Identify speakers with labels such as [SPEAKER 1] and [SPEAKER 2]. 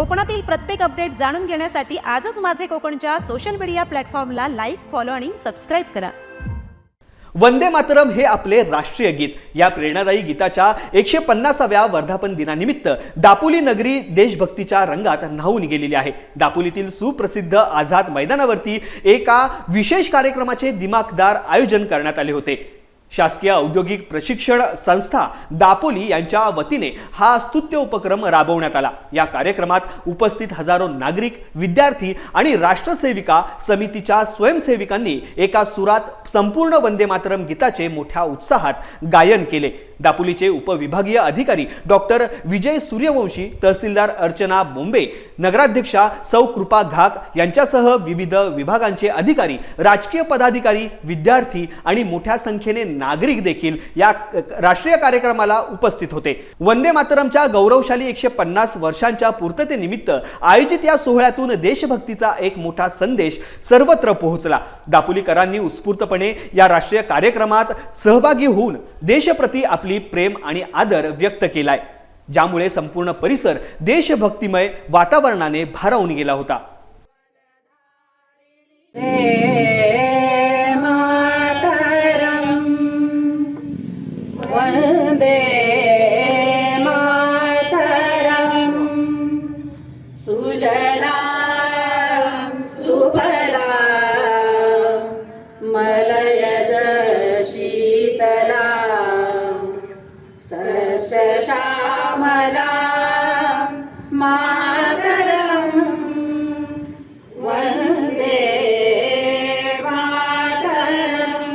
[SPEAKER 1] कोकणातील प्रत्येक अपडेट जाणून घेण्यासाठी आजच माझे कोकणच्या सोशल मीडिया प्लॅटफॉर्मला लाईक फॉलो आणि सबस्क्राईब करा.
[SPEAKER 2] वंदे मातरम हे आपले राष्ट्रीय गीत. या प्रेरणादायी गीताच्या एकशे पन्नासाव्या वर्धापन दिनानिमित्त दापोली नगरी देशभक्तीच्या रंगात न्हावून गेलेली आहे. दापोलीतील सुप्रसिद्ध आझाद मैदानावरती एका विशेष कार्यक्रमाचे दिमाखदार आयोजन करण्यात आले होते. शासकीय औद्योगिक प्रशिक्षण संस्था दापोली यांच्या वतीने हा स्तुत्य उपक्रम राबवण्यात आला. या कार्यक्रमात उपस्थित हजारो नागरिक विद्यार्थी आणि राष्ट्रसेविका समितीच्या स्वयंसेविकांनी एका सुरात संपूर्ण वंदे मातरम गीताचे मोठ्या उत्साहात गायन केले. दापोलीचे उपविभागीय अधिकारी डॉक्टर विजय सूर्यवंशी तहसीलदार अर्चना बोंबे नगराध्यक्षा सौ कृपा घाक यांच्यासह विविध विभागांचे अधिकारी राजकीय पदाधिकारी विद्यार्थी आणि मोठ्या संख्येने नागरिक देखील या राष्ट्रीय कार्यक्रमाला उपस्थित होते. वंदे मातरमच्या गौरवशाली एकशे पन्नास वर्षांच्या पूर्ततेनिमित्त आयोजित या सोहळ्यातून देशभक्तीचा एक मोठा संदेश सर्वत्र पोहोचला. दापोलीकरांनी उत्स्फूर्तपणे या राष्ट्रीय कार्यक्रमात सहभागी होऊन देशप्रती आपली प्रेम आणि आदर व्यक्त केलाय. ज्यामुळे संपूर्ण परिसर देशभक्तिमय वातावरणाने भारावून गेला होता.
[SPEAKER 3] सस्यश्यामला मातरम् वन्दे मातरम्